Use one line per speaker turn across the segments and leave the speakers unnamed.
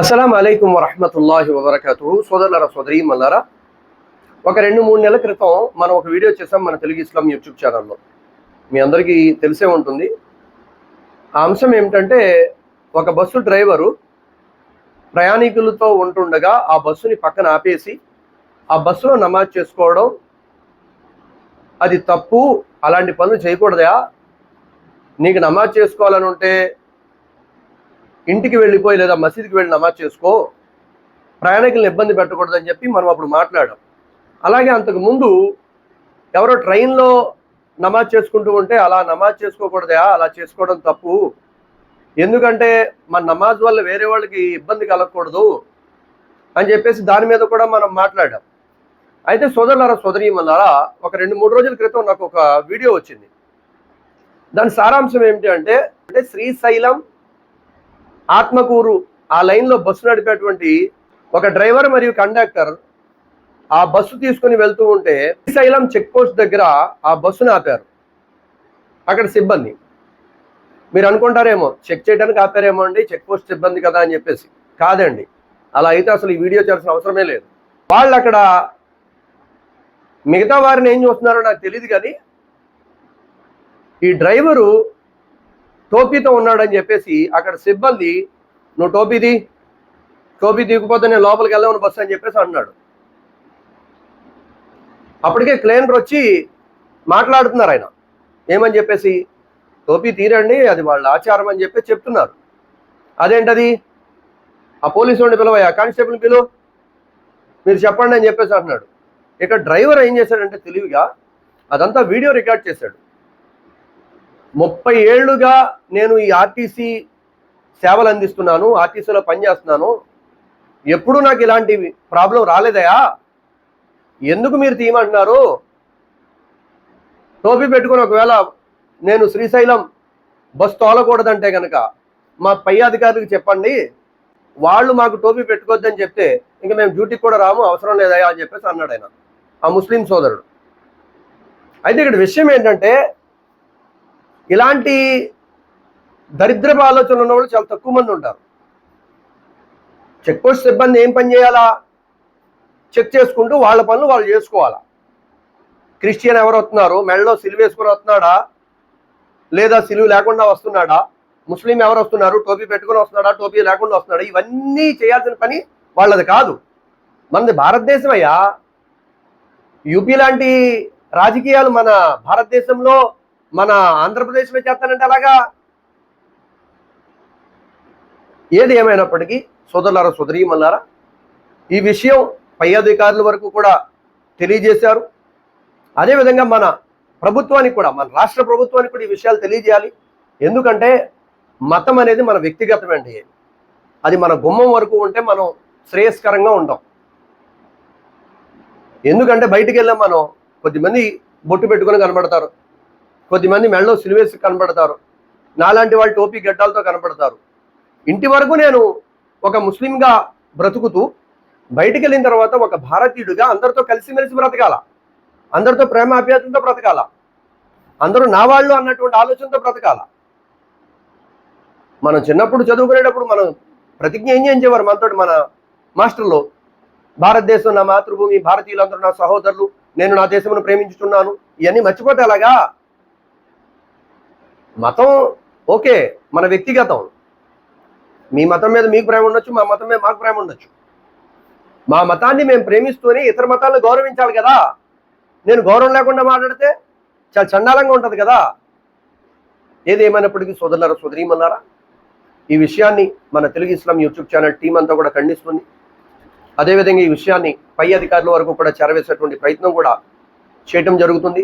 అస్సలం అయికం వరహమతుల్లాహి వబర్కతు సోదరులరా సోదరి మల్లారా ఒక రెండు మూడు నెలల క్రితం మనం ఒక వీడియో చేసాం మన తెలుగు ఇస్లాం యూట్యూబ్ ఛానల్లో. మీ అందరికీ తెలిసే ఉంటుంది. ఆ అంశం ఏమిటంటే ఒక బస్సు డ్రైవరు ప్రయాణికులతో ఉంటుండగా ఆ బస్సుని పక్కన ఆపేసి ఆ బస్సులో నమాజ్ చేసుకోవడం అది తప్పు అలాంటి పనులు చేయకూడదా నీకు నమాజ్ చేసుకోవాలని ఉంటే ఇంటికి వెళ్ళిపోయి లేదా మసీదుకి వెళ్ళి నమాజ్ చేసుకో ప్రయాణికులను ఇబ్బంది పెట్టకూడదని చెప్పి మనం అప్పుడు మాట్లాడాం. అలాగే అంతకుముందు ఎవరో ట్రైన్లో నమాజ్ చేసుకుంటూ ఉంటే అలా నమాజ్ చేసుకోకూడదా అలా చేసుకోవడం తప్పు. ఎందుకంటే మన నమాజ్ వల్ల వేరే వాళ్ళకి ఇబ్బంది కలగకూడదు అని చెప్పేసి దాని మీద కూడా మనం మాట్లాడాం. అయితే సోదరులారా సోదరీమన్నారా ఒక రెండు మూడు రోజుల క్రితం నాకు ఒక వీడియో వచ్చింది. దాని సారాంశం ఏమిటి అంటే అంటే శ్రీశైలం ఆత్మకూరు ఆ లైన్లో బస్సు నడిపేటువంటి ఒక డ్రైవర్ మరియు కండక్టర్ ఆ బస్సు తీసుకుని వెళ్తూ ఉంటే శ్రీశైలం చెక్ పోస్ట్ దగ్గర ఆ బస్సును ఆపారు. అక్కడ సిబ్బంది. మీరు అనుకుంటారేమో చెక్ చేయడానికి ఆపారేమో అండి చెక్ పోస్ట్ సిబ్బంది కదా అని చెప్పేసి. కాదండి. అలా అయితే అసలు ఈ వీడియో చేయాల్సిన అవసరమే లేదు. వాళ్ళు అక్కడ మిగతా వారిని ఏం చూస్తున్నారో నాకు తెలియదు కానీ ఈ డ్రైవరు టోపీతో ఉన్నాడని చెప్పేసి అక్కడ సిబ్బంది నువ్వు టోపీది టోపీ దిగిపోతే నేను లోపలికి వెళ్ళామని బస్సు అని చెప్పేసి అన్నాడు అప్పటికే క్లైనర్ వచ్చి మాట్లాడుతున్నారు ఆయన. ఏమని చెప్పేసి టోపీ తీరండి అది వాళ్ళ ఆచారం అని చెప్పి చెప్తున్నారు. అదేంటది? ఆ పోలీసు వాడిని పిలవయా? కానిస్టేబుల్ పిలువ మీరు చెప్పండి అని చెప్పేసి అంటున్నాడు. ఇక్కడ డ్రైవర్ ఏం చేశాడంటే తెలివిగా అదంతా వీడియో రికార్డ్ చేశాడు. ముప్పై ఏళ్ళుగా నేను ఈ ఆర్టీసీ సేవలు అందిస్తున్నాను ఆర్టీసీలో పనిచేస్తున్నాను. ఎప్పుడూ నాకు ఇలాంటి ప్రాబ్లం రాలేదయా? ఎందుకు మీరు తీయమంటున్నారు? టోపీ పెట్టుకుని ఒకవేళ నేను శ్రీశైలం బస్ తోలకూడదంటే కనుక మా పై అధికారులకు చెప్పండి. వాళ్ళు మాకు టోపీ పెట్టుకోవద్దని చెప్తే ఇంకా మేము డ్యూటీకి కూడా రాము అవసరం లేదయా అని చెప్పేసి అన్నాడు ఆయన. ఆ ముస్లిం సోదరుడు. అయితే ఇక్కడ విషయం ఏంటంటే ఇలాంటి దరిద్రపు ఆలోచనలు ఉన్న వాళ్ళు చాలా తక్కువ మంది ఉంటారు. చెక్ పోస్ట్ సిబ్బంది ఏం పని చేయాలా? చెక్ చేసుకుంటూ వాళ్ళ పనులు వాళ్ళు చేసుకోవాలా? క్రిస్టియన్ ఎవరు వస్తున్నారు? మెడలో సిలువ వేసుకుని వస్తున్నాడా? లేదా సిలువ లేకుండా వస్తున్నాడా? ముస్లిం ఎవరు వస్తున్నారు? టోపీ పెట్టుకుని వస్తున్నాడా? టోపీ లేకుండా వస్తున్నాడా? ఇవన్నీ చేయాల్సిన పని వాళ్ళది కాదు. మనది భారతదేశం అయ్యా. యూపీ లాంటి రాజకీయాలు మన భారతదేశంలో మన ఆంధ్రప్రదేశ్లో చేస్తానంటే అలాగా? ఏది ఏమైనప్పటికీ సోదరులారా సోదరీమల్లారా ఈ విషయం పై అధికారుల వరకు కూడా తెలియజేశారు. అదేవిధంగా మన ప్రభుత్వానికి కూడా మన రాష్ట్ర ప్రభుత్వానికి కూడా ఈ విషయాలు తెలియజేయాలి. ఎందుకంటే మతం అనేది మన వ్యక్తిగతమండి అది మన గుమ్మం వరకు ఉంటే మనం శ్రేయస్కరంగా ఉంటాం ఎందుకంటే బయటికి వెళ్ళాం మనం కొద్దిమంది బొట్టు పెట్టుకొని కనబడతారు. కొద్దిమంది మెడలో సిలువేసి కనబడతారు. నాలాంటి వాళ్ళు టోపీ గడ్డాలతో కనబడతారు. ఇంటి వరకు నేను ఒక ముస్లింగా బ్రతుకుతూ బయటికి వెళ్ళిన తర్వాత ఒక భారతీయుడిగా అందరితో కలిసిమెలిసి బ్రతకాల. అందరితో ప్రేమ బ్రతకాల. అందరూ నా వాళ్ళు అన్నటువంటి ఆలోచనతో బ్రతకాల. మనం చిన్నప్పుడు చదువుకునేటప్పుడు మనం ప్రతిజ్ఞ ఏం చేయించేవారు మనతో మన మాస్టర్లో భారతదేశం నా మాతృభూమి భారతీయులందరూ నా సహోదరులు నేను నా దేశమును ప్రేమించుతున్నాను ఇవన్నీ మర్చిపోతే అలాగా మతం ఓకే మన వ్యక్తిగతం. మీ మతం మీద మీకు ప్రేమ ఉండొచ్చు మా మతం మీద మాకు ప్రేమ ఉండొచ్చు. మా మతాన్ని మేము ప్రేమిస్తూనే ఇతర మతాలను గౌరవించాలి కదా. నేను గౌరవం లేకుండా మాట్లాడితే చాలా చండాలంగా ఉంటుంది కదా. ఏది ఏమైనప్పటికీ సోదరులారా సోదరీమన్నారా ఈ విషయాన్ని మన Telugu Islam YouTube channel team అంతా కూడా ఖండిస్తుంది. అదేవిధంగా ఈ విషయాన్ని పై అధికారుల వరకు కూడా చేరవేసేటువంటి ప్రయత్నం కూడా చేయటం జరుగుతుంది.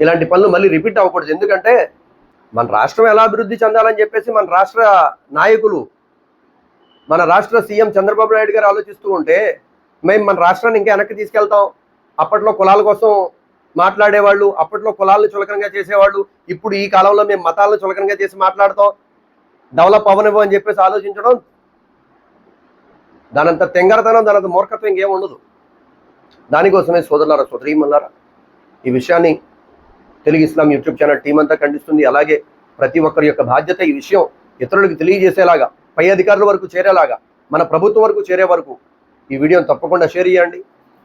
ఇలాంటి పనులు మళ్ళీ రిపీట్ అవ్వకూడదు. ఎందుకంటే మన రాష్ట్రం ఎలా అభివృద్ధి చెందాలని చెప్పేసి మన రాష్ట్ర నాయకులు మన రాష్ట్ర సీఎం చంద్రబాబు నాయుడు గారు ఆలోచిస్తూ ఉంటే మేము మన రాష్ట్రాన్ని ఇంకా వెనక్కి తీసుకెళ్తాం. అప్పట్లో కులాల కోసం మాట్లాడేవాళ్ళు అప్పట్లో కులాలను చులకనంగా చేసేవాళ్ళు ఇప్పుడు ఈ కాలంలో మేము మతాలను చులకనంగా చేసి మాట్లాడతాం. డెవలప్ అవ్వనివ్వు అని చెప్పేసి ఆలోచించడం దానంత తెంగరతనం దానంత మూర్ఖత్వం ఇంకేం ఉండదు. దానికోసమే సోదరులారా సోదరీమన్నారా ఈ విషయాన్ని Telugu Islam YouTube channel team అంతా ఖండిస్తుంది. అలాగే ప్రతి ఒక్కరి యొక్క బాధ్యత ఈ విషయం ఇతరులకు తెలియజేసేలాగా పై అధికారుల వరకు చేరేలాగా మన ప్రభుత్వం వరకు చేరే వరకు ఈ వీడియోను తప్పకుండా షేర్ చేయండి.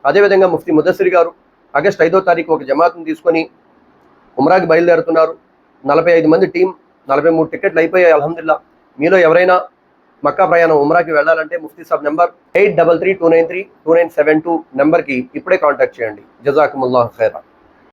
అదేవిధంగా ముఫ్తీ ముదస్సిరి గారు ఆగస్ట్ ఐదో తారీఖు ఒక జమాత్ను తీసుకొని ఉమ్రాకి బయలుదేరుతున్నారు. నలభై ఐదు మంది టీం నలభై మూడు టికెట్లు అయిపోయాయి అల్హమ్దుల్లా. మీలో ఎవరైనా మక్కా ప్రయాణం ఉమ్రాకి వెళ్ళాలంటే Mufti Sahab number eight double three two nine three two nine seven two నెంబర్కి ఇప్పుడే కాంటాక్ట్ చేయండి. జజాకుముల్లా ఖైరా